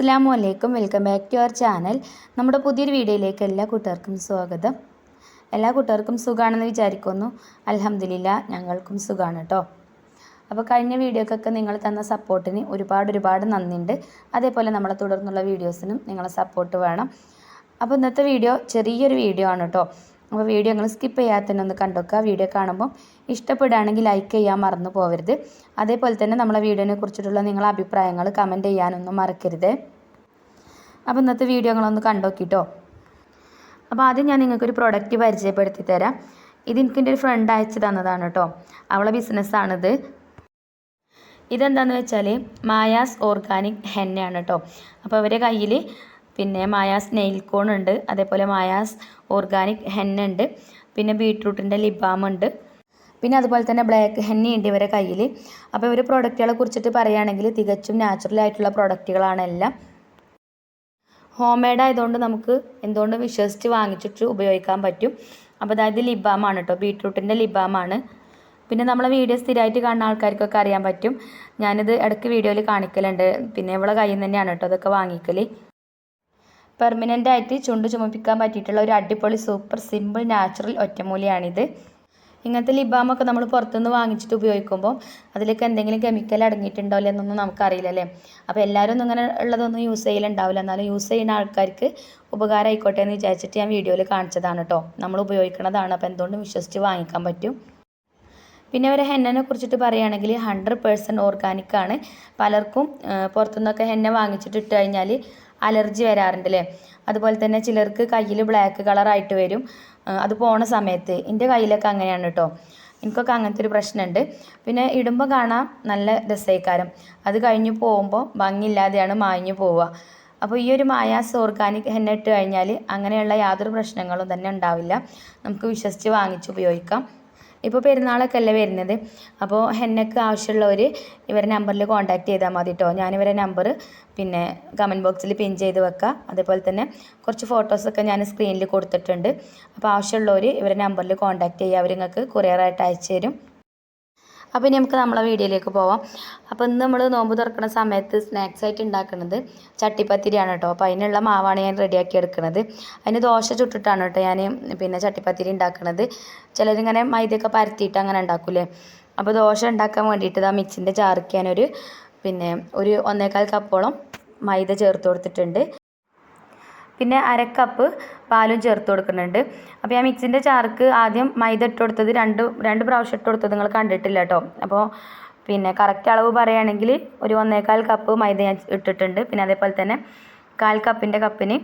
അസ്സാം വലൈക്കും welcome back to our channel. നമ്മുടെ പുതിയൊരു വീഡിയോയിലേക്ക് എല്ലാ കൂട്ടുകാർക്കും സ്വാഗതം. എല്ലാ കൂട്ടുകാർക്കും സുഖമാണെന്ന് വിചാരിക്കുന്നു. അലഹമില്ല ഞങ്ങൾക്കും സുഖമാണ് കേട്ടോ. അപ്പോൾ കഴിഞ്ഞ വീഡിയോക്കൊക്കെ നിങ്ങൾ തന്ന സപ്പോർട്ടിന് ഒരുപാട് ഒരുപാട് നന്ദിയുണ്ട്. അതേപോലെ നമ്മളെ തുടർന്നുള്ള വീഡിയോസിനും നിങ്ങളെ സപ്പോർട്ട് വേണം. അപ്പോൾ ഇന്നത്തെ വീഡിയോ ചെറിയൊരു വീഡിയോ ആണ് കേട്ടോ. അപ്പോൾ വീഡിയോ നിങ്ങൾ സ്കിപ്പ് ചെയ്യാതെ തന്നെ ഒന്ന് കണ്ടുവെക്കുക. വീഡിയോ കാണുമ്പോൾ ഇഷ്ടപ്പെടുകയാണെങ്കിൽ ലൈക്ക് ചെയ്യാൻ മറന്നു പോകരുത് അതേപോലെ തന്നെ നമ്മളെ വീഡിയോനെ കുറിച്ചിട്ടുള്ള നിങ്ങളെ അഭിപ്രായങ്ങൾ കമന്റ് ചെയ്യാനൊന്നും മറക്കരുത്. അപ്പോൾ ഇന്നത്തെ വീഡിയോ നിങ്ങളൊന്ന് കണ്ടോക്കിട്ടോ. അപ്പോൾ ആദ്യം ഞാൻ നിങ്ങൾക്കൊരു പ്രൊഡക്റ്റ് പരിചയപ്പെടുത്തി തരാം. ഇത് എനിക്ക് എന്റെ ഒരു ഫ്രണ്ട് അയച്ചു തന്നതാണ് കേട്ടോ അവളെ ബിസിനസ്സാണിത് ഇതെന്താണെന്ന് വെച്ചാൽ മായാസ് ഓർഗാനിക് ഹെന്നയാണ് കേട്ടോ അപ്പോൾ അവരുടെ കയ്യിൽ പിന്നെ മായാസ് നെയിൽ കോൺ ഉണ്ട് അതേപോലെ മായാസ് ഓർഗാനിക് ഹെന്ന ഉണ്ട് പിന്നെ ബീട്രൂട്ടിന്റെ ലിബാം ഉണ്ട് പിന്നെ അതുപോലെ തന്നെ ബ്ലാക്ക് ഹെന്നി ഉണ്ട് ഇവരെ കയ്യിൽ അപ്പോൾ ഇവർ പ്രോഡക്റ്റുകളെ കുറിച്ചിട്ട് പറയുകയാണെങ്കിൽ തികച്ചും നാച്ചുറൽ ആയിട്ടുള്ള പ്രൊഡക്റ്റുകളാണ് എല്ലാം. ഹോം മെയ്ഡ് ആയതുകൊണ്ട് നമുക്ക് എന്തുകൊണ്ട് വിശ്വസിച്ച് വാങ്ങിച്ചിട്ട് ഉപയോഗിക്കാൻ പറ്റും. അപ്പോൾ അതായത് ലിബാമാണ് കേട്ടോ ബീട്രൂട്ടിന്റെ ലിബാമാണ്. പിന്നെ നമ്മളെ വീഡിയോ സ്ഥിരമായിട്ട് കാണുന്ന ആൾക്കാർക്കൊക്കെ അറിയാൻ പറ്റും. ഞാനിത് ഇടയ്ക്ക് വീഡിയോയിൽ കാണിക്കലുണ്ട്. പിന്നെ ഇവളെ കയ്യിൽ നിന്ന് തന്നെയാണ് കേട്ടോ അതൊക്കെ വാങ്ങിക്കൽ പെർമനന്റ് ആയിട്ട് ചുണ്ട് ചുമപ്പിക്കാൻ പറ്റിയിട്ടുള്ള ഒരു അടിപൊളി സൂപ്പർ സിമ്പിൾ നാച്ചുറൽ ഒറ്റമൂലിയാണിത്. ഇങ്ങനത്തെ ലിബാമൊക്കെ നമ്മൾ പുറത്തുനിന്ന് വാങ്ങിച്ചിട്ട് ഉപയോഗിക്കുമ്പോൾ അതിലേക്ക് എന്തെങ്കിലും കെമിക്കൽ അടങ്ങിയിട്ടുണ്ടോ എന്നൊന്നും നമുക്കറിയില്ല അല്ലേ? അപ്പോൾ എല്ലാവരും ഒന്നും ഇങ്ങനെ ഉള്ളതൊന്നും യൂസ് ചെയ്യലുണ്ടാവില്ല. എന്നാലും യൂസ് ചെയ്യുന്ന ആൾക്കാർക്ക് ഉപകാരം ആയിക്കോട്ടെ എന്ന് വിചാരിച്ചിട്ട് ഞാൻ വീഡിയോയിൽ കാണിച്ചതാണ് കേട്ടോ നമ്മൾ ഉപയോഗിക്കുന്നതാണ് അപ്പോൾ എന്തുകൊണ്ടും വിശ്വസിച്ച് വാങ്ങിക്കാൻ പറ്റും? പിന്നെ ഒരു ഹെന്നനെ കുറിച്ചിട്ട് പറയുകയാണെങ്കിൽ ഹൺഡ്രഡ് പേഴ്സന്റ് ഓർഗാനിക്കാണ് പലർക്കും പുറത്തുനിന്നൊക്കെ ഹെന്ന വാങ്ങിച്ചിട്ട് ഇട്ട് കഴിഞ്ഞാൽ അലർജി വരാറുണ്ട് അല്ലേ അതുപോലെ തന്നെ ചിലർക്ക് കയ്യിൽ ബ്ലാക്ക് കളറായിട്ട് വരും. അത് പോണ സമയത്ത്. എന്റെ കയ്യിലൊക്കെ അങ്ങനെയാണ് കേട്ടോ എനിക്കൊക്കെ അങ്ങനത്തെ ഒരു പ്രശ്നമുണ്ട് പിന്നെ ഇടുമ്പോൾ കാണാം നല്ല രസൈക്കാരം. അത് കഴിഞ്ഞ് പോകുമ്പോൾ ഭംഗിയില്ലാതെയാണ് മാഞ്ഞു പോവുക അപ്പോൾ ഈ ഒരു മായാസ് ഓർഗാനിക് ഹെന്ന ഇട്ട് കഴിഞ്ഞാൽ അങ്ങനെയുള്ള യാതൊരു പ്രശ്നങ്ങളും തന്നെ ഉണ്ടാവില്ല. നമുക്ക് വിശ്വസിച്ച് വാങ്ങിച്ച് ഉപയോഗിക്കാം. ഇപ്പോൾ പെരുന്നാളൊക്കെ അല്ലേ വരുന്നത്? അപ്പോൾ ഹെന്നക്ക് ആവശ്യമുള്ളവർ ഇവരെ നമ്പറിൽ കോൺടാക്ട് ചെയ്താൽ മതി കേട്ടോ ഞാനിവരെ നമ്പർ പിന്നെ കമന്റ് ബോക്സിൽ പിൻ ചെയ്ത് വെക്കാം. അതേപോലെ തന്നെ കുറച്ച് ഫോട്ടോസൊക്കെ ഞാൻ സ്ക്രീനിൽ കൊടുത്തിട്ടുണ്ട്. അപ്പോൾ ആവശ്യമുള്ളവർ ഇവരെ നമ്പറിൽ കോൺടാക്ട് ചെയ്യുക അവർ നിങ്ങൾക്ക് കൊറിയറായിട്ട് അയച്ചു തരും അപ്പോൾ ഇനി നമുക്ക് നമ്മളെ വീഡിയോയിലേക്ക് പോവാം. അപ്പോൾ ഇന്ന് നമ്മൾ നോമ്പ് തുറക്കുന്ന സമയത്ത് സ്നാക്സ് ആയിട്ട് ഉണ്ടാക്കുന്നത് ചട്ടിപ്പത്തിരിയാണ് കേട്ടോ അപ്പോൾ അതിനുള്ള മാവാണ് ഞാൻ റെഡിയാക്കി എടുക്കുന്നത് അതിന് ദോശ ചുട്ടിട്ടാണ് കേട്ടോ ഞാൻ പിന്നെ ചട്ടിപ്പത്തിരി ഉണ്ടാക്കുന്നത് ചിലരിങ്ങനെ മൈദയൊക്കെ പരത്തിയിട്ട് അങ്ങനെ ഉണ്ടാക്കൂലേ അപ്പോൾ ദോശ ഉണ്ടാക്കാൻ വേണ്ടിയിട്ട് ആ മിക്സിന്റെ ഞാനൊരു പിന്നെ ഒരു ഒന്നേകാൽ കപ്പോളം മൈദ ചേർത്ത് കൊടുത്തിട്ടുണ്ട്. പിന്നെ അരക്കപ്പ് പാലും ചേർത്ത് കൊടുക്കുന്നുണ്ട്. അപ്പോൾ ഞാൻ മിക്സിന്റെ ചാർക്ക് ആദ്യം മൈദ ഇട്ട് കൊടുത്തത് രണ്ട് രണ്ട് പ്രാവശ്യം ഇട്ട് കൊടുത്തത് നിങ്ങൾ കണ്ടിട്ടില്ല കേട്ടോ. അപ്പോൾ പിന്നെ കറക്റ്റ് അളവ് പറയുകയാണെങ്കിൽ ഒരു ഒന്നേകാൽ കപ്പ് മൈദ ഞാൻ ഇട്ടിട്ടുണ്ട്. പിന്നെ അതേപോലെ തന്നെ കാൽ കപ്പിന്റെ കപ്പിന്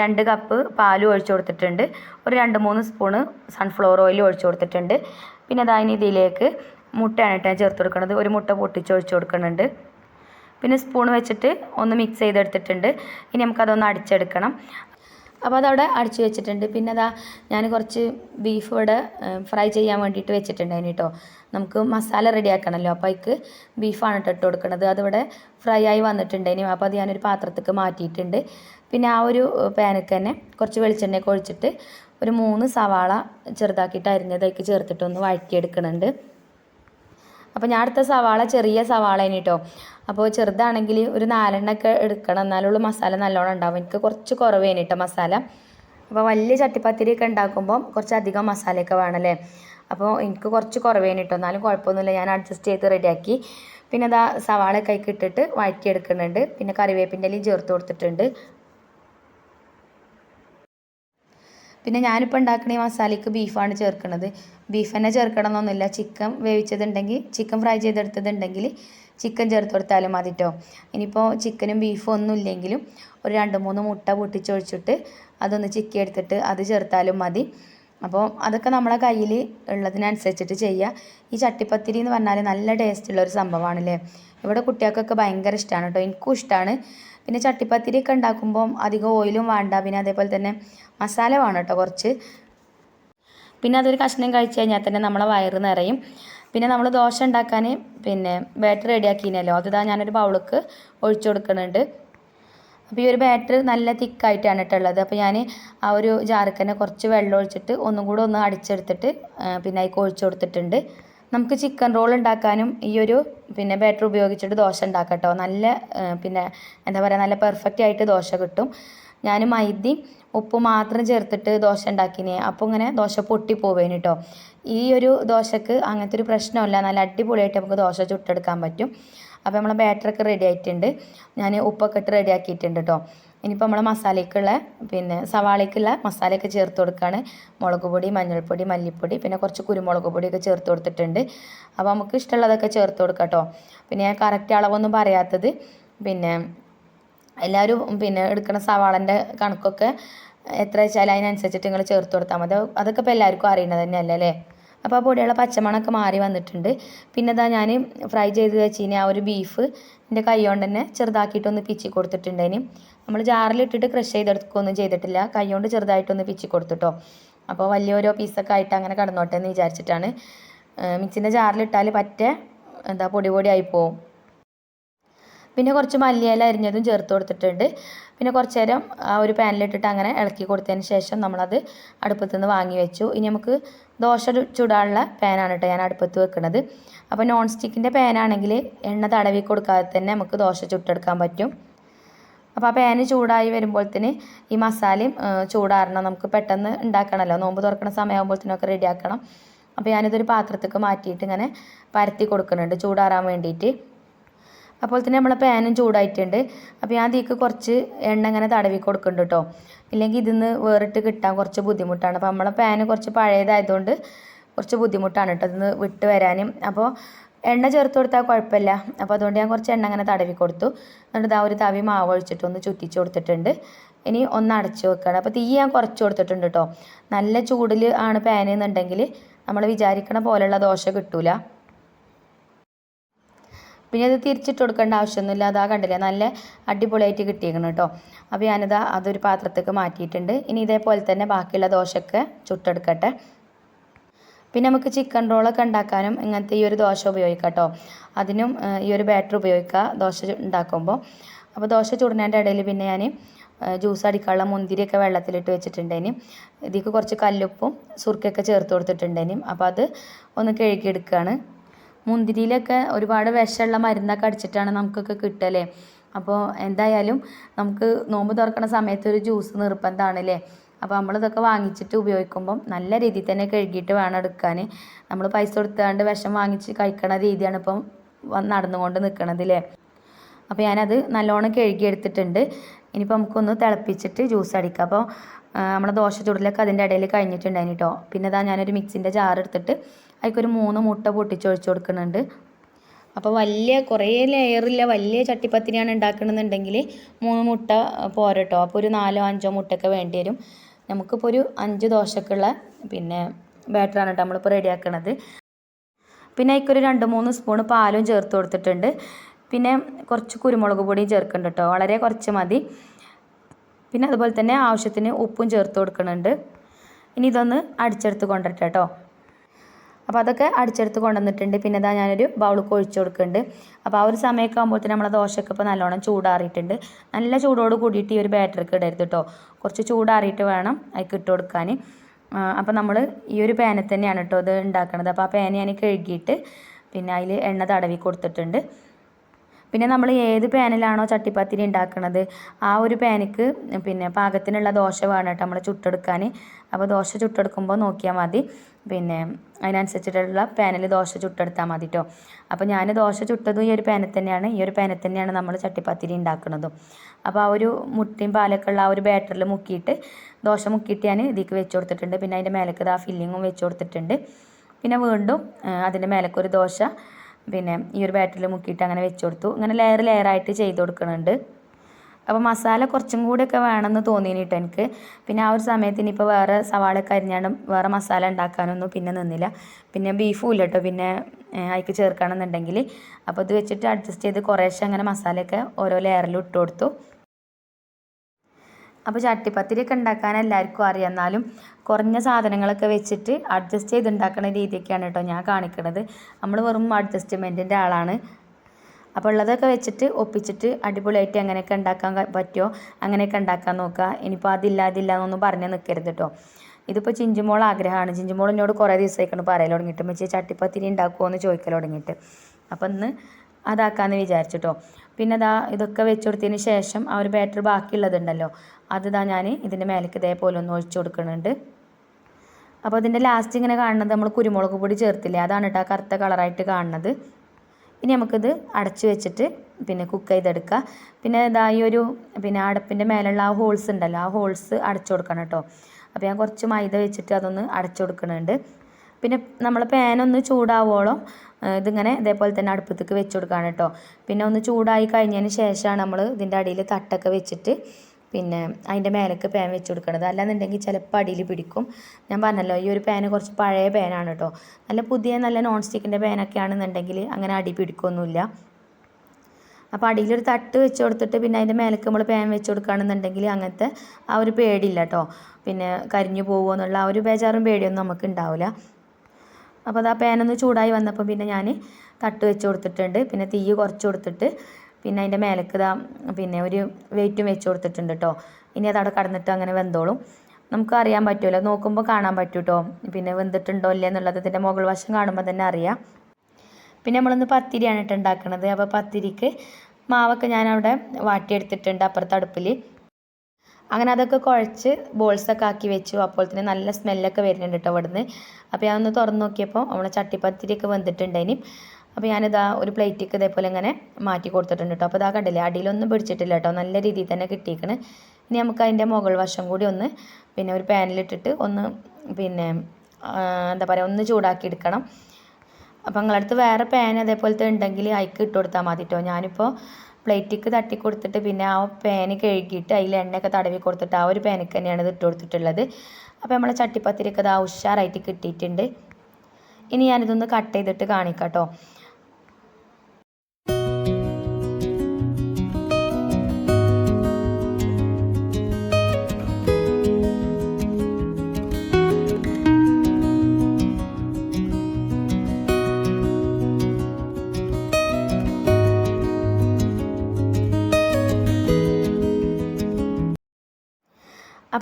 രണ്ട് കപ്പ് പാലും ഒഴിച്ചു കൊടുത്തിട്ടുണ്ട്. ഒരു രണ്ട് മൂന്ന് സ്പൂണ് സൺഫ്ലവർ ഓയിൽ ഒഴിച്ചു കൊടുത്തിട്ടുണ്ട്. പിന്നെ അതായത് ഇതിലേക്ക് മുട്ടയാണ് കേട്ടോ ചേർത്ത് കൊടുക്കുന്നത്. ഒരു മുട്ട പൊട്ടിച്ച് ഒഴിച്ചു കൊടുക്കുന്നുണ്ട്. പിന്നെ സ്പൂൺ വെച്ചിട്ട് ഒന്ന് മിക്സ് ചെയ്തെടുത്തിട്ടുണ്ട്. ഇനി നമുക്കതൊന്ന് അടിച്ചെടുക്കണം. അപ്പോൾ അതവിടെ അടിച്ചു വെച്ചിട്ടുണ്ട്. പിന്നെ അതാ ഞാൻ കുറച്ച് ബീഫ് ഇവിടെ ഫ്രൈ ചെയ്യാൻ വേണ്ടിയിട്ട് വെച്ചിട്ടുണ്ടായിന് കേട്ടോ. നമുക്ക് മസാല റെഡി ആക്കണമല്ലോ അപ്പോൾ അതിക്ക് ബീഫാണ് കേട്ടോ ഇട്ട് കൊടുക്കുന്നത് അതിവിടെ ഫ്രൈ ആയി വന്നിട്ടുണ്ടായിന് അപ്പോൾ അത് ഞാനൊരു പാത്രത്തേക്ക് മാറ്റിയിട്ടുണ്ട്. പിന്നെ ആ ഒരു പാനക്ക് തന്നെ കുറച്ച് വെളിച്ചെണ്ണയൊക്കെ ഒഴിച്ചിട്ട് ഒരു മൂന്ന് സവാള ചെറുതാക്കിയിട്ട് അരിഞ്ഞത് അതിക്ക് ചേർത്തിട്ടൊന്ന് വഴറ്റിയെടുക്കുന്നുണ്ട് അപ്പോൾ ഞാൻ അടുത്ത സവാള ചെറിയ സവാളേനെ കേട്ടോ അപ്പോൾ ചെറുതാണെങ്കിൽ ഒരു നാലെണ്ണൊക്കെ എടുക്കണം. എന്നാലുള്ള മസാല നല്ലോണം ഉണ്ടാവും. എനിക്ക് കുറച്ച് കുറവ് കേട്ടോ മസാല. അപ്പോൾ വലിയ ചട്ടിപ്പത്തിരിയൊക്കെ ഉണ്ടാക്കുമ്പോൾ കുറച്ചധികം മസാലയൊക്കെ വേണമല്ലേ അപ്പോൾ എനിക്ക് കുറച്ച് കുറവ് കേട്ടോ എന്നാലും കുഴപ്പമൊന്നുമില്ല. ഞാൻ അഡ്ജസ്റ്റ് ചെയ്ത് റെഡിയാക്കി പിന്നെ അതാ സവാള കൈക്ക് ഇട്ടിട്ട് വഴറ്റിയെടുക്കുന്നുണ്ട്. പിന്നെ കറിവേപ്പിന്റെ ഇലയും ചേർത്ത് കൊടുത്തിട്ടുണ്ട്. പിന്നെ ഞാനിപ്പോൾ ഉണ്ടാക്കുന്ന ഈ മസാലയ്ക്ക് ബീഫാണ് ചേർക്കുന്നത് ബീഫ് തന്നെ ചേർക്കണം എന്നൊന്നുമില്ല ചിക്കൻ വേവിച്ചതുണ്ടെങ്കിൽ ചിക്കൻ ഫ്രൈ ചെയ്തെടുത്തതുണ്ടെങ്കിൽ ചിക്കൻ ചേർത്ത് കൊടുത്താലും മതി കേട്ടോ ഇനിയിപ്പോൾ ചിക്കനും ബീഫും ഒന്നും ഇല്ലെങ്കിലും ഒരു രണ്ട് മൂന്ന് മുട്ട പൊട്ടിച്ചൊഴിച്ചിട്ട് അതൊന്ന് ചിക്കി എടുത്തിട്ട് അത് ചേർത്താലും മതി. അപ്പോൾ അതൊക്കെ നമ്മളെ കയ്യിൽ ഉള്ളതിനനുസരിച്ചിട്ട് ചെയ്യുക ഈ ചട്ടിപ്പത്തിരി എന്ന് പറഞ്ഞാൽ നല്ല ടേസ്റ്റുള്ള ഒരു സംഭവമാണല്ലേ ഇവിടെ കുട്ടികൾക്കൊക്കെ ഭയങ്കര ഇഷ്ടമാണ് കേട്ടോ എനിക്കും ഇഷ്ടമാണ് പിന്നെ ചട്ടിപ്പത്തിരി ഒക്കെ ഉണ്ടാക്കുമ്പം അധികം ഓയിലും വേണ്ട. പിന്നെ അതേപോലെ തന്നെ മസാല വേണം കേട്ടോ കുറച്ച്. പിന്നെ അതൊരു കഷ്ണം കഴിച്ചു കഴിഞ്ഞാൽ തന്നെ നമ്മളെ വയറ് നിറയും. പിന്നെ നമ്മൾ ദോശ ഉണ്ടാക്കാൻ പിന്നെ ബാറ്റർ റെഡിയാക്കിനല്ലോ അത് ഇതാ ഞാനൊരു ബൗളിക്ക് ഒഴിച്ചു കൊടുക്കുന്നുണ്ട്. അപ്പോൾ ഈ ഒരു ബാറ്റർ നല്ല തിക്കായിട്ടാണ് ഇട്ടുള്ളത് അപ്പോൾ ഞാൻ ആ ഒരു ജാറിൽ തന്നെ കുറച്ച് വെള്ളം ഒഴിച്ചിട്ട് ഒന്നും കൂടെ ഒന്ന് അടിച്ചെടുത്തിട്ട് പിന്നെ അതിൽ ഒഴിച്ചു കൊടുത്തിട്ടുണ്ട്. നമുക്ക് ചിക്കൻ റോൾ ഉണ്ടാക്കാനും ഈ ഒരു പിന്നെ ബാറ്റർ ഉപയോഗിച്ചിട്ട് ദോശ ഉണ്ടാക്കാം കേട്ടോ നല്ല പിന്നെ എന്താ പറയുക നല്ല പെർഫെക്റ്റ് ആയിട്ട് ദോശ കിട്ടും. ഞാൻ മൈദയും ഉപ്പ് മാത്രം ചേർത്തിട്ട് ദോശ ഉണ്ടാക്കിനെ. അപ്പോൾ ഇങ്ങനെ ദോശ പൊട്ടി പോവേന് കേട്ടോ ഈ ഒരു ദോശക്ക് അങ്ങനത്തെ ഒരു പ്രശ്നമില്ല. നല്ല അടിപൊളിയായിട്ട് നമുക്ക് ദോശ ചുട്ടെടുക്കാൻ പറ്റും. അപ്പോൾ നമ്മളെ ബാറ്ററൊക്കെ റെഡി ആയിട്ടുണ്ട്. ഞാൻ ഉപ്പൊക്കെ ഇട്ട് റെഡി ആക്കിയിട്ടുണ്ട് കേട്ടോ ഇനിയിപ്പോൾ നമ്മൾ മസാലയ്ക്കുള്ള പിന്നെ സവാളയ്ക്കുള്ള മസാലയൊക്കെ ചേർത്ത് കൊടുക്കുകയാണ് മുളക് പൊടി മഞ്ഞൾപ്പൊടി മല്ലിപ്പൊടി പിന്നെ കുറച്ച് കുരുമുളക് പൊടിയൊക്കെ ചേർത്ത് കൊടുത്തിട്ടുണ്ട്. അപ്പോൾ നമുക്ക് ഇഷ്ടമുള്ളതൊക്കെ ചേർത്ത് കൊടുക്കാം കേട്ടോ പിന്നെ ഞാൻ കറക്റ്റ് അളവൊന്നും പറയാത്തത്. പിന്നെ എല്ലാവരും പിന്നെ എടുക്കുന്ന സവാളന്റെ കണക്കൊക്കെ എത്ര വെച്ചാൽ അതിനനുസരിച്ചിട്ട് നിങ്ങൾ ചേർത്ത് കൊടുത്താൽ മതി. അതൊക്കെ ഇപ്പോൾ എല്ലാവർക്കും അറിയുന്നത് തന്നെയല്ലേ അല്ലേ? അപ്പോൾ ആ പൊടിയുള്ള പച്ചമണമൊക്കെ മാറി വന്നിട്ടുണ്ട്. പിന്നെ ഇതാ ഞാൻ ഫ്രൈ ചെയ്ത് വെച്ചിന് ആ ഒരു ബീഫ് എന്റെ കൈ കൊണ്ട് തന്നെ ചെറുതാക്കിയിട്ടൊന്ന് പിച്ചി കൊടുത്തിട്ടുണ്ടേന് നമ്മൾ ജാറിലിട്ടിട്ട് ക്രഷ് ചെയ്തെടുക്കുകയൊന്നും ചെയ്തിട്ടില്ല. കൈ കൊണ്ട് ചെറുതായിട്ടൊന്ന് പിച്ചി കൊടുത്തിട്ടോ. അപ്പോൾ വലിയ ഓരോ പീസൊക്കെ ആയിട്ട് അങ്ങനെ കടന്നോട്ടെ എന്ന് വിചാരിച്ചിട്ടാണ് മിക്സിന്റെ ജാറിലിട്ടാൽ പറ്റേ എന്താ പൊടി പൊടി ആയിപ്പോവും പോവും. പിന്നെ കുറച്ച് മല്ലിയില അരിഞ്ഞതും ചേർത്ത് കൊടുത്തിട്ടുണ്ട്. പിന്നെ കുറച്ച് നേരം ആ ഒരു പാനിലിട്ടിട്ട് അങ്ങനെ ഇളക്കി കൊടുത്തതിന് ശേഷം നമ്മളത് അടുപ്പത്ത് നിന്ന് വാങ്ങി വെച്ചു. ഇനി നമുക്ക് ദോശ ചുടാനുള്ള പാനാണ് കേട്ടോ ഞാൻ അടുപ്പത്ത് വെക്കുന്നത് അപ്പോൾ നോൺ സ്റ്റിക്കിന്റെ പാനാണെങ്കിൽ എണ്ണ തടവി കൊടുക്കാതെ തന്നെ നമുക്ക് ദോശ ചുട്ടെടുക്കാൻ പറ്റും. അപ്പോൾ ആ പാന് ചൂടായി വരുമ്പോഴത്തേന് ഈ മസാലയും ചൂടാറണം. നമുക്ക് പെട്ടെന്ന് ഉണ്ടാക്കണമല്ലോ നോമ്പ് തുറക്കണ സമയമാകുമ്പോഴത്തേനൊക്കെ റെഡിയാക്കണം അപ്പോൾ ഞാനിതൊരു പാത്രത്തേക്ക് മാറ്റിയിട്ട് ഇങ്ങനെ പരത്തി കൊടുക്കുന്നുണ്ട് ചൂടാറാൻ വേണ്ടിയിട്ട്. അപ്പോൾ തന്നെ നമ്മളെ പാനും ചൂടായിട്ടുണ്ട്. അപ്പോൾ ഞാൻ അതിലേക്ക് കുറച്ച് എണ്ണ ഇങ്ങനെ തടവി കൊടുക്കുന്നുണ്ട് കേട്ടോ ഇല്ലെങ്കിൽ ഇതിന്ന് വേറിട്ട് കിട്ടാൻ കുറച്ച് ബുദ്ധിമുട്ടാണ്. അപ്പോൾ നമ്മളെ പാന് കുറച്ച് പഴയതായതുകൊണ്ട് കുറച്ച് ബുദ്ധിമുട്ടാണ് കേട്ടോ ഇതിന്ന് വിട്ട് വരാനും. അപ്പോൾ എണ്ണ ചേർത്ത് കൊടുത്താൽ കുഴപ്പമില്ല. അപ്പോൾ അതുകൊണ്ട് ഞാൻ കുറച്ച് എണ്ണ അങ്ങനെ തടവി കൊടുത്തു. എന്നിട്ട് ഇതാ ഒരു തവി മാവ് ഒഴിച്ചിട്ട് ഒന്ന് ചുറ്റിച്ച് കൊടുത്തിട്ടുണ്ട്. ഇനി ഒന്ന് അടച്ചു വെക്കണം. അപ്പോൾ തീ ഞാൻ കുറച്ച് കൊടുത്തിട്ടുണ്ട് കേട്ടോ നല്ല ചൂടിൽ ആണ് പാൻ എന്നുണ്ടെങ്കിൽ നമ്മൾ വിചാരിക്കണ പോലെയുള്ള ദോശ കിട്ടൂല. പിന്നെ അത് തിരിച്ചിട്ട് കൊടുക്കേണ്ട ആവശ്യമൊന്നുമില്ല. അതാ കണ്ടില്ലേ? നല്ല അടിപൊളിയായിട്ട് കിട്ടിയേക്കണം കേട്ടോ അപ്പോൾ ഞാനിതാ അതൊരു പാത്രത്തേക്ക് മാറ്റിയിട്ടുണ്ട്. ഇനി ഇതേപോലെ തന്നെ ബാക്കിയുള്ള ദോശയൊക്കെ ചുട്ടെടുക്കട്ടെ. പിന്നെ നമുക്ക് ചിക്കൻ റോളൊക്കെ ഉണ്ടാക്കാനും ഇങ്ങനത്തെ ഈ ഒരു ദോശ ഉപയോഗിക്കാം കേട്ടോ അതിനും ഈ ഒരു ബാറ്റർ ഉപയോഗിക്കുക ദോശ ഉണ്ടാക്കുമ്പോൾ. അപ്പോൾ ദോശ ചുടുന്നതിന്റെ ഇടയിൽ പിന്നെ ഞാൻ ജ്യൂസ് അടിക്കാനുള്ള മുന്തിരിയൊക്കെ വെള്ളത്തിലിട്ട് വെച്ചിട്ടുണ്ടേന്. ഇതിക്ക് കുറച്ച് കല്ലുപ്പും സുർക്കയൊക്കെ ചേർത്ത് കൊടുത്തിട്ടുണ്ടേനും. അപ്പോൾ അത് ഒന്ന് കഴുകിയെടുക്കുകയാണ് മുന്തിരിയിലൊക്കെ ഒരുപാട് വിഷമുള്ള മരുന്നൊക്കെ അടിച്ചിട്ടാണ് നമുക്കൊക്കെ കിട്ടല്ലേ അപ്പോൾ എന്തായാലും നമുക്ക് നോമ്പ് തുറക്കണ സമയത്ത് ഒരു ജ്യൂസ് നിർബന്ധമാണല്ലേ അപ്പോൾ നമ്മളിതൊക്കെ വാങ്ങിച്ചിട്ട് ഉപയോഗിക്കുമ്പം നല്ല രീതിയിൽ തന്നെ കഴുകിയിട്ട് വേണം എടുക്കാൻ നമ്മൾ പൈസ കൊടുത്താണ്ട് വിഷം വാങ്ങിച്ച് കഴിക്കണ രീതിയാണ് ഇപ്പം നടന്നുകൊണ്ട് നിൽക്കണത് അല്ലേ അപ്പോൾ ഞാനത് നല്ലോണം കഴുകി എടുത്തിട്ടുണ്ട് ഇനിയിപ്പോൾ നമുക്കൊന്ന് തിളപ്പിച്ചിട്ട് ജ്യൂസ് അടിക്കാം. അപ്പോൾ നമ്മുടെ ദോശ ചുടലൊക്കെ അതിന്റെ ഇടയിൽ കഴിഞ്ഞിട്ടുണ്ടായിരുന്നു കേട്ടോ പിന്നെ ഇതാ ഞാനൊരു മിക്സിന്റെ ജാർ എടുത്തിട്ട് അതിലേക്കൊരു മൂന്ന് മുട്ട പൊട്ടിച്ചൊഴിച്ച് കൊടുക്കുന്നുണ്ട്. അപ്പോൾ വലിയ കുറേ ലെയറില്ല വലിയ ചട്ടിപ്പത്തിരിയാണ് ഉണ്ടാക്കണമെന്നുണ്ടെങ്കിൽ മൂന്ന് മുട്ട പോരട്ടോ. അപ്പോൾ ഒരു നാലോ അഞ്ചോ മുട്ടയൊക്കെ വേണ്ടി വരും. നമുക്കിപ്പോൾ ഒരു അഞ്ച് ദോശക്കുള്ള പിന്നെ ബാറ്ററാണ് കേട്ടോ നമ്മളിപ്പോൾ റെഡിയാക്കണത് പിന്നെ അതിക്കൊരു രണ്ട് മൂന്ന് സ്പൂൺ പാലും ചേർത്ത് കൊടുത്തിട്ടുണ്ട്. പിന്നെ കുറച്ച് കുരുമുളക് പൊടിയും ചേർക്കുന്നുണ്ട് കേട്ടോ വളരെ കുറച്ച് മതി. പിന്നെ അതുപോലെ തന്നെ ആവശ്യത്തിന് ഉപ്പും ചേർത്ത് കൊടുക്കുന്നുണ്ട് ഇനി ഇതൊന്ന് അടിച്ചെടുത്ത് കൊണ്ടിട്ട് അപ്പോൾ അതൊക്കെ അടിച്ചെടുത്ത് കൊണ്ടുവന്നിട്ടുണ്ട്. പിന്നെ ഇതാ ഞാനൊരു ബൗൾ ഒഴിച്ചു കൊടുക്കുന്നുണ്ട്. അപ്പോൾ ആ ഒരു സമയമൊക്കെ ആകുമ്പോഴത്തേന് നമ്മളെ ദോശയൊക്കെ ഇപ്പോൾ നല്ലോണം ചൂടാറിയിട്ടുണ്ട്. നല്ല ചൂടോട് കൂടിയിട്ട് ഈ ഒരു ബാറ്ററിക്ക് ഇടരുത് കേട്ടോ കുറച്ച് ചൂടാറിയിട്ട് വേണം അതിക്ക് ഇട്ട് കൊടുക്കാൻ അപ്പോൾ നമ്മൾ ഈ ഒരു പാനിൽ തന്നെയാണ് കേട്ടോ ഇത് ഉണ്ടാക്കണത്. അപ്പോൾ ആ പാൻ ഞാൻ കഴുകിയിട്ട് പിന്നെ അതിൽ എണ്ണ തടവി കൊടുത്തിട്ടുണ്ട്. പിന്നെ നമ്മൾ ഏത് പാനിലാണോ ചട്ടിപ്പത്തിരി ഉണ്ടാക്കുന്നത് ആ ഒരു പാനിക്ക് പിന്നെ പാകത്തിനുള്ള ദോശ വേണം കേട്ടോ നമ്മൾ ചുട്ടെടുക്കാൻ. അപ്പോൾ ദോശ ചുട്ടെടുക്കുമ്പോൾ നോക്കിയാൽ മതി. പിന്നെ അതിനനുസരിച്ചിട്ടുള്ള പാനിൽ ദോശ ചുട്ടെടുത്താൽ മതി കേട്ടോ. അപ്പോൾ ഞാൻ ദോശ ചുട്ടതും ഈ ഒരു പാനിൽ തന്നെയാണ്. ഈ ഒരു പാനിൽ തന്നെയാണ് നമ്മൾ ചട്ടിപ്പത്തിരി ഉണ്ടാക്കുന്നതും. അപ്പോൾ ആ ഒരു മുട്ടയും പാലൊക്കെ ഉള്ള ആ ഒരു ബാറ്ററിൽ മുക്കിയിട്ട് ദോശ മുക്കിയിട്ട് ഞാൻ ഇതിലേക്ക് വെച്ച് കൊടുത്തിട്ടുണ്ട്. പിന്നെ അതിന്റെ മേലേക്ക് ആ ഫില്ലിങ്ങും വെച്ച് കൊടുത്തിട്ടുണ്ട്. പിന്നെ വീണ്ടും അതിന്റെ മേലേക്ക് ഒരു ദോശ പിന്നെ ഈ ഒരു ബാറ്ററിൽ മുക്കിയിട്ട് അങ്ങനെ വെച്ച് കൊടുത്തു. ഇങ്ങനെ ലെയർ ലെയറായിട്ട് ചെയ്ത് കൊടുക്കുന്നുണ്ട് അപ്പോൾ മസാല കുറച്ചും കൂടിയൊക്കെ വേണമെന്ന് തോന്നിയിട്ട് എനിക്ക്. പിന്നെ ആ ഒരു സമയത്ത് ഇനിയിപ്പോൾ വേറെ സവാള കരിഞ്ഞാണ്ട് വേറെ മസാല ഉണ്ടാക്കാനൊന്നും പിന്നെ നിന്നില്ല. പിന്നെ ബീഫും ഇല്ല കേട്ടോ പിന്നെ അതിക്ക് ചേർക്കണമെന്നുണ്ടെങ്കിൽ അപ്പോൾ ഇത് വെച്ചിട്ട് അഡ്ജസ്റ്റ് ചെയ്ത് കുറേശ്ശെ അങ്ങനെ മസാലയൊക്കെ ഓരോ ലെയറിലും ഇട്ട് കൊടുത്തു. അപ്പോൾ ചട്ടിപ്പത്തിരിയൊക്കെ ഉണ്ടാക്കാൻ എല്ലാവർക്കും അറിയാം. എന്നാലും കുറഞ്ഞ സാധനങ്ങളൊക്കെ വെച്ചിട്ട് അഡ്ജസ്റ്റ് ചെയ്ത് ഉണ്ടാക്കുന്ന രീതിയൊക്കെയാണ് കേട്ടോ ഞാൻ കാണിക്കുന്നത് നമ്മൾ വെറും അഡ്ജസ്റ്റ്മെന്റിന്റെ ആളാണ്. അപ്പോൾ ഉള്ളതൊക്കെ വെച്ചിട്ട് ഒപ്പിച്ചിട്ട് അടിപൊളിയായിട്ട് എങ്ങനെയൊക്കെ ഉണ്ടാക്കാൻ പറ്റുമോ അങ്ങനെയൊക്കെ ഉണ്ടാക്കാൻ നോക്കുക. ഇനിയിപ്പോൾ അതില്ല അതില്ല എന്നൊന്നും പറഞ്ഞ് നിൽക്കരുത് കേട്ടോ. ഇതിപ്പോൾ ചിഞ്ചുമോൾ ആഗ്രഹമാണ്. ചിഞ്ചുമോൾ എന്നോട് കുറേ ദിവസമായിക്കൊണ്ട് പറയൽ തുടങ്ങിയിട്ട്. മെച്ചി ചട്ടിപ്പത്തിരി ഉണ്ടാക്കുമോ എന്ന് ചോദിക്കൽ തുടങ്ങിയിട്ട്. അപ്പം ഇന്ന് അതാക്കാമെന്ന് വിചാരിച്ചിട്ടോ പിന്നെ അതാ ഇതൊക്കെ വെച്ച് കൊടുത്തതിന് ശേഷം ആ ഒരു ബാറ്റർ ബാക്കിയുള്ളതുണ്ടല്ലോ അത് ഇതാ ഞാൻ ഇതിന്റെ മേലേക്ക് ഇതേപോലെ ഒന്ന് ഒഴിച്ചു കൊടുക്കുന്നുണ്ട്. അപ്പോൾ ഇതിന്റെ ലാസ്റ്റ് ഇങ്ങനെ കാണുന്നത് നമ്മൾ കുരുമുളക് പൊടി ചേർത്തില്ലേ അതാണ് കേട്ടോ കറുത്ത കളറായിട്ട് കാണുന്നത്. ഇനി നമുക്കിത് അടച്ചു വെച്ചിട്ട് പിന്നെ കുക്ക് ചെയ്തെടുക്കുക പിന്നെ ഇതാ ഈ ഒരു പിന്നെ അടപ്പിന്റെ മേലുള്ള ആ ഹോൾസ് ഉണ്ടല്ലോ ആ ഹോൾസ് അടച്ചു കൊടുക്കണം കേട്ടോ അപ്പോൾ ഞാൻ കുറച്ച് മൈദ വെച്ചിട്ട് അതൊന്ന് അടച്ചു കൊടുക്കുന്നുണ്ട്. പിന്നെ നമ്മൾ പാനൊന്ന് ചൂടാവോളം ഇതിങ്ങനെ ഇതേപോലെ തന്നെ അടുപ്പത്തേക്ക് വെച്ച് കൊടുക്കുകയാണ് കേട്ടോ. പിന്നെ ഒന്ന് ചൂടായി കഴിഞ്ഞതിന് ശേഷമാണ് നമ്മൾ ഇതിന്റെ അടിയിൽ തട്ടൊക്കെ വെച്ചിട്ട് പിന്നെ അതിന്റെ മേലേക്ക് പാൻ വെച്ച് കൊടുക്കണത്. അല്ലാന്നുണ്ടെങ്കിൽ ചിലപ്പോൾ അടിയിൽ പിടിക്കും. ഞാൻ പറഞ്ഞല്ലോ ഈ ഒരു പാന് കുറച്ച് പഴയ പാനാണ് കേട്ടോ. നല്ല പുതിയ നല്ല നോൺ സ്റ്റിക്കിന്റെ പാനൊക്കെ ആണെന്നുണ്ടെങ്കിൽ അങ്ങനെ അടി പിടിക്കൊന്നുമില്ല. അപ്പോൾ അടിയിലൊരു തട്ട് വെച്ച് കൊടുത്തിട്ട് പിന്നെ അതിന്റെ മേലേക്ക് നമ്മൾ പാൻ വെച്ച് കൊടുക്കുകയാണെന്നുണ്ടെങ്കിൽ അങ്ങനത്തെ ആ ഒരു പേടിയില്ല കേട്ടോ. പിന്നെ കരിഞ്ഞു പോകുമോ എന്നുള്ള ആ ഒരു ബേജാറും പേടിയൊന്നും നമുക്ക് ഉണ്ടാവില്ല. അപ്പോൾ അത് ആ പാനൊന്ന് ചൂടായി വന്നപ്പോൾ പിന്നെ ഞാൻ തട്ട് വെച്ച് കൊടുത്തിട്ടുണ്ട്. പിന്നെ തീ കുറച്ച് കൊടുത്തിട്ട് പിന്നെ അതിന്റെ മേലേക്ക് ഇതാ പിന്നെ ഒരു വെയിറ്റും വെച്ച് കൊടുത്തിട്ടുണ്ട് കേട്ടോ ഇനി അതവിടെ കടന്നിട്ട് അങ്ങനെ വെന്തോളും. നമുക്ക് അറിയാൻ പറ്റുമല്ലോ നോക്കുമ്പോൾ കാണാൻ പറ്റും കേട്ടോ പിന്നെ വെന്തിട്ടുണ്ടോ ഇല്ലേ എന്നുള്ളത് ഇതിന്റെ മുകൾ വശം കാണുമ്പോൾ തന്നെ അറിയാം. പിന്നെ നമ്മളിന്ന് പത്തിരിയാണ് കേട്ടോ അപ്പോൾ പത്തിരിക്ക് മാവൊക്കെ ഞാനവിടെ വാട്ടിയെടുത്തിട്ടുണ്ട് അപ്പുറത്തെ അടുപ്പിൽ അങ്ങനെ അതൊക്കെ കുഴച്ച് ബോൾസൊക്കെ ആക്കി വെച്ചു. അപ്പോൾ തന്നെ നല്ല സ്മെല്ലൊക്കെ വരുന്നുണ്ട് കേട്ടോ അവിടുന്ന് അപ്പോൾ ഞാൻ തുറന്ന് നോക്കിയപ്പോൾ നമ്മളെ ചട്ടിപ്പത്തിരിയൊക്കെ വന്നിട്ടുണ്ടായിനി അപ്പോൾ ഞാനിതാ ഒരു പ്ലേറ്റിക്ക് ഇതേപോലെ ഇങ്ങനെ മാറ്റി കൊടുത്തിട്ടുണ്ട് കേട്ടോ അപ്പോൾ ഇതാ കണ്ടില്ലേ അടിയിലൊന്നും പിടിച്ചിട്ടില്ല കേട്ടോ നല്ല രീതിയിൽ തന്നെ കിട്ടിയേക്കണ്. ഇനി നമുക്ക് അതിന്റെ മുകൾ വശം കൂടി ഒന്ന് പിന്നെ ഒരു പാനിലിട്ടിട്ട് ഒന്ന് പിന്നെ എന്താ പറയുക ഒന്ന് ചൂടാക്കി എടുക്കണം. അപ്പോൾ നിങ്ങളടുത്ത് വേറെ പാൻ അതേപോലത്തെ ഉണ്ടെങ്കിൽ അയക്ക് ഇട്ട് കൊടുത്താൽ മതി കേട്ടോ ഞാനിപ്പോൾ പ്ലേറ്റിക്ക് തട്ടി കൊടുത്തിട്ട് പിന്നെ ആ പാന് കഴുകിയിട്ട് അതിൽ എണ്ണയൊക്കെ തടവി കൊടുത്തിട്ട് ആ ഒരു പാനിക്ക് തന്നെയാണ് ഇത് ഇട്ട് കൊടുത്തിട്ടുള്ളത്. അപ്പോൾ നമ്മളെ ചട്ടിപ്പത്തിരിക്കത് ആ ഉഷാറായിട്ട് കിട്ടിയിട്ടുണ്ട്. ഇനി ഞാനിതൊന്ന് കട്ട് ചെയ്തിട്ട് കാണിക്കാം കേട്ടോ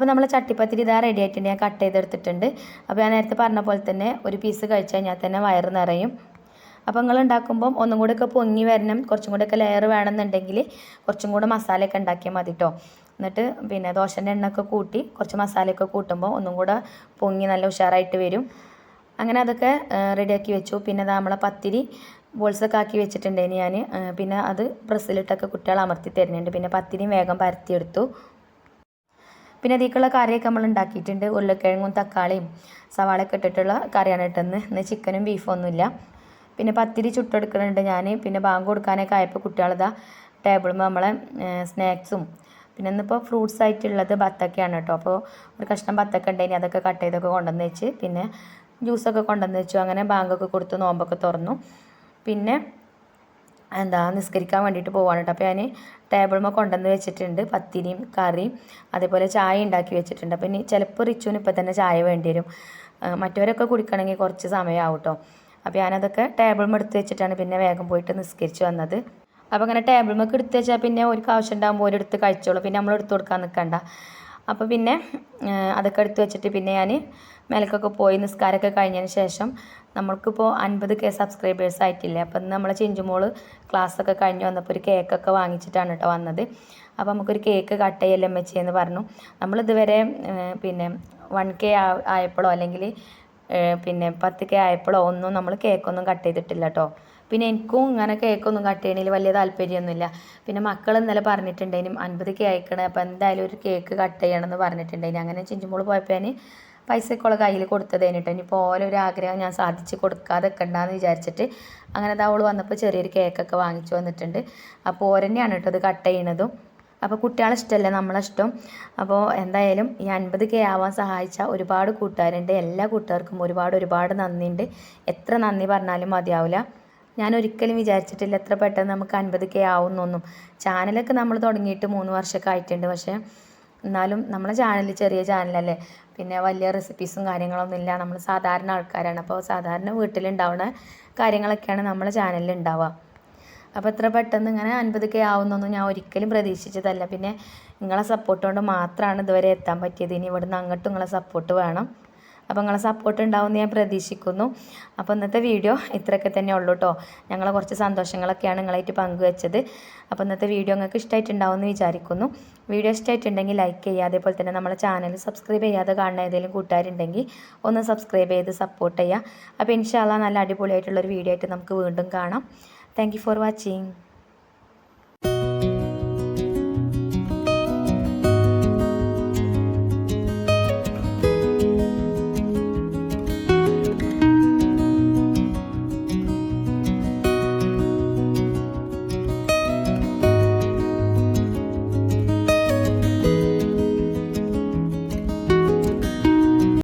അപ്പോൾ നമ്മൾ ചട്ടിപ്പത്തിരി ഇതാ റെഡി ആയിട്ടുണ്ട്. ഞാൻ കട്ട് ചെയ്തെടുത്തിട്ടുണ്ട്. അപ്പോൾ ഞാൻ നേരത്തെ പറഞ്ഞ പോലെ തന്നെ ഒരു പീസ് കഴിച്ചു കഴിഞ്ഞാൽ തന്നെ വയറ് നിറയും. അപ്പോൾ നിങ്ങൾ ഉണ്ടാക്കുമ്പം ഒന്നും കൂടെ ഒക്കെ പൊങ്ങി വരണം. കുറച്ചും കൂടെ ഒക്കെ ലെയർ വേണമെന്നുണ്ടെങ്കിൽ കുറച്ചും കൂടെ മസാലയൊക്കെ ഉണ്ടാക്കിയാൽ മതി കേട്ടോ എന്നിട്ട് പിന്നെ ദോശന്റെ എണ്ണയൊക്കെ കൂട്ടി കുറച്ച് മസാലയൊക്കെ കൂട്ടുമ്പോൾ ഒന്നും കൂടെ പൊങ്ങി നല്ല ഉഷാറായിട്ട് വരും. അങ്ങനെ അതൊക്കെ റെഡിയാക്കി വെച്ചു. പിന്നെ നമ്മളെ പത്തിരി ബോൾസൊക്കെ ആക്കി വെച്ചിട്ടുണ്ടായിരുന്നു ഞാൻ പിന്നെ അത് പ്രസ്സിലിട്ടൊക്കെ കുട്ടികൾ അമർത്തി തരുന്നുണ്ട്. പിന്നെ പത്തിരിയും വേഗം പരത്തിയെടുത്തു. പിന്നെ അതിലേക്കുള്ള കറിയൊക്കെ നമ്മൾ ഉണ്ടാക്കിയിട്ടുണ്ട്. ഉരുളക്കിഴങ്ങും തക്കാളിയും സവാളയൊക്കെ ഇട്ടിട്ടുള്ള കറിയാണ് ഇട്ടെന്ന് ഇന്ന്. ചിക്കനും ബീഫും ഒന്നുമില്ല. പിന്നെ പത്തിരി ചുട്ടെടുക്കുന്നുണ്ട് ഞാൻ പിന്നെ ബാങ്ക് കൊടുക്കാനൊക്കെ ആയപ്പോൾ കുട്ടികളിതാ ടേബിളുമ്പോൾ നമ്മളെ സ്നാക്സും പിന്നെ ഇന്നിപ്പോൾ ഫ്രൂട്ട്സ് ആയിട്ടുള്ളത് ബത്തക്കയാണ് കേട്ടോ. അപ്പോൾ ഒരു കഷ്ണം ബത്തക്ക ഉണ്ടെങ്കിൽ അതൊക്കെ കട്ട് ചെയ്തൊക്കെ കൊണ്ടുവന്ന് വെച്ച് പിന്നെ ജ്യൂസൊക്കെ കൊണ്ടുവന്ന് വെച്ചു. അങ്ങനെ ബാങ്കൊക്കെ കൊടുത്ത് നോമ്പൊക്കെ തുറന്നു. പിന്നെ എന്താ നിസ്കരിക്കാൻ വേണ്ടിയിട്ട് പോവാണ് കേട്ടോ. അപ്പോൾ ഞാൻ ടേബിളുമ്പോൾ കൊണ്ടുവന്ന് വെച്ചിട്ടുണ്ട്. പത്തിരിയും കറിയും അതേപോലെ ചായ ഉണ്ടാക്കി വെച്ചിട്ടുണ്ട്. അപ്പോൾ ഇനി ചിലപ്പോൾ റിച്ചുവിന് ഇപ്പം തന്നെ ചായ വേണ്ടി വരും. മറ്റവരൊക്കെ കുടിക്കണമെങ്കിൽ കുറച്ച് സമയമാവും കേട്ടോ. അപ്പോൾ ഞാനതൊക്കെ ടേബിളുമ്പോൾ എടുത്ത് വെച്ചിട്ടാണ് പിന്നെ വേഗം പോയിട്ട് നിസ്കരിച്ച് വന്നത്. അപ്പോൾ അങ്ങനെ ടേബിളുമ്പോൾ എടുത്ത് വെച്ചാൽ പിന്നെ ഒരു ആവശ്യം ഉണ്ടാകുമ്പോൾ ഒരെടുത്ത് കഴിച്ചോളൂ. പിന്നെ നമ്മൾ എടുത്ത് കൊടുക്കാൻ നിൽക്കണ്ട അപ്പോൾ പിന്നെ അതൊക്കെ എടുത്ത് വെച്ചിട്ട് പിന്നെ ഞാൻ മേലക്കൊക്കെ പോയി നിസ്കാരമൊക്കെ കഴിഞ്ഞതിന് ശേഷം നമ്മൾക്കിപ്പോൾ അൻപത് കെ സബ്സ്ക്രൈബേഴ്സ് ആയിട്ടില്ലേ? അപ്പം ഇന്ന് നമ്മളെ ചിഞ്ചുമോൾ ക്ലാസ്സൊക്കെ കഴിഞ്ഞ് വന്നപ്പോൾ ഒരു കേക്കൊക്കെ വാങ്ങിച്ചിട്ടാണ് കേട്ടോ വന്നത്. അപ്പോൾ നമുക്കൊരു കേക്ക് കട്ട് ചെയ്യല്ലേ എച്ച് എന്ന് പറഞ്ഞു. നമ്മളിതുവരെ പിന്നെ വൺ കെ ആയപ്പോഴോ അല്ലെങ്കിൽ പിന്നെ പത്ത് കെ ആയപ്പോഴോ ഒന്നും നമ്മൾ കേക്കൊന്നും കട്ട് ചെയ്തിട്ടില്ല കേട്ടോ പിന്നെ എനിക്കും ഇങ്ങനെ കേക്കൊന്നും കട്ട് ചെയ്യണതിൽ വലിയ താല്പര്യമൊന്നുമില്ല. പിന്നെ മക്കൾ ഇന്നലെ പറഞ്ഞിട്ടുണ്ടെങ്കിലും അൻപത് കെ അയക്കണേ അപ്പോൾ എന്തായാലും ഒരു കേക്ക് കട്ട് ചെയ്യണമെന്ന് പറഞ്ഞിട്ടുണ്ടെങ്കിൽ അങ്ങനെ ചിഞ്ചുമ്പോൾ പോയപ്പോൾ പൈസയൊക്കെ ഉള്ള കയ്യിൽ കൊടുത്തത് കഴിഞ്ഞിട്ട് ഇനിയിപ്പോൾ ഓരോ ആഗ്രഹം ഞാൻ സാധിച്ച് കൊടുക്കാതെ വെക്കണ്ടെന്ന് വിചാരിച്ചിട്ട് അങ്ങനെ അത് അവൾ വന്നപ്പോൾ ചെറിയൊരു കേക്കൊക്കെ വാങ്ങിച്ചു വന്നിട്ടുണ്ട്. അപ്പോൾ ഓരന്നെയാണ് കേട്ടോ അത് കട്ട് ചെയ്യണതും. അപ്പോൾ കുട്ടികളെ ഇഷ്ടമല്ലേ നമ്മളെ ഇഷ്ടം. അപ്പോൾ എന്തായാലും ഈ അൻപത് കെ ആവാൻ സഹായിച്ച ഒരുപാട് കൂട്ടുകാരുണ്ട്. എല്ലാ കൂട്ടുകാർക്കും ഒരുപാട് ഒരുപാട് നന്ദിയുണ്ട് എത്ര നന്ദി പറഞ്ഞാലും മതിയാവില്ല ഞാൻ ഒരിക്കലും വിചാരിച്ചിട്ടില്ല എത്ര പെട്ടെന്ന് നമുക്ക് അൻപത് കെ ആവുന്നൊന്നും. ചാനലൊക്കെ നമ്മൾ തുടങ്ങിയിട്ട് മൂന്ന് വർഷമൊക്കെ ആയിട്ടുണ്ട്. പക്ഷേ എന്നാലും നമ്മളെ ചാനൽ ചെറിയ ചാനലല്ലേ? പിന്നെ വലിയ റെസിപ്പീസും കാര്യങ്ങളൊന്നും ഇല്ല. നമ്മൾ സാധാരണ ആൾക്കാരാണ്. അപ്പോൾ സാധാരണ വീട്ടിലുണ്ടാവുന്ന കാര്യങ്ങളൊക്കെയാണ് നമ്മളെ ചാനലിൽ ഉണ്ടാവുക. അപ്പോൾ ഇത്ര പെട്ടെന്ന് ഇങ്ങനെ അൻപത് കെ ആവുന്നൊന്നും ഞാൻ ഒരിക്കലും പ്രതീക്ഷിച്ചതല്ല. പിന്നെ നിങ്ങളെ സപ്പോർട്ട് കൊണ്ട് മാത്രമാണ് ഇതുവരെ എത്താൻ പറ്റിയത്. ഇനി ഇവിടുന്ന് അങ്ങോട്ടും നിങ്ങളെ സപ്പോർട്ട് വേണം. അപ്പോൾ നിങ്ങളെ സപ്പോർട്ട് ഉണ്ടാവുമെന്ന് ഞാൻ പ്രതീക്ഷിക്കുന്നു. അപ്പോൾ ഇന്നത്തെ വീഡിയോ ഇത്രയൊക്കെ തന്നെ ഉള്ളൂ കേട്ടോ ഞങ്ങളെ കുറച്ച് സന്തോഷങ്ങളൊക്കെയാണ് നിങ്ങളായിട്ട് പങ്കുവെച്ചത്. അപ്പോൾ ഇന്നത്തെ വീഡിയോ നിങ്ങൾക്ക് ഇഷ്ടമായിട്ടുണ്ടാവുമെന്ന് വിചാരിക്കുന്നു. വീഡിയോ ഇഷ്ടമായിട്ടുണ്ടെങ്കിൽ ലൈക്ക് ചെയ്യുക. അതേപോലെ തന്നെ നമ്മളെ ചാനൽ സബ്സ്ക്രൈബ് ചെയ്യാതെ കാണുന്ന ഏതെങ്കിലും കൂട്ടുകാരുണ്ടെങ്കിൽ ഒന്ന് സബ്സ്ക്രൈബ് ചെയ്ത് സപ്പോർട്ട് ചെയ്യുക. അപ്പോൾ ഇൻഷാല്ല നല്ല അടിപൊളിയായിട്ടുള്ളൊരു വീഡിയോ ആയിട്ട് നമുക്ക് വീണ്ടും കാണാം. Thank for watching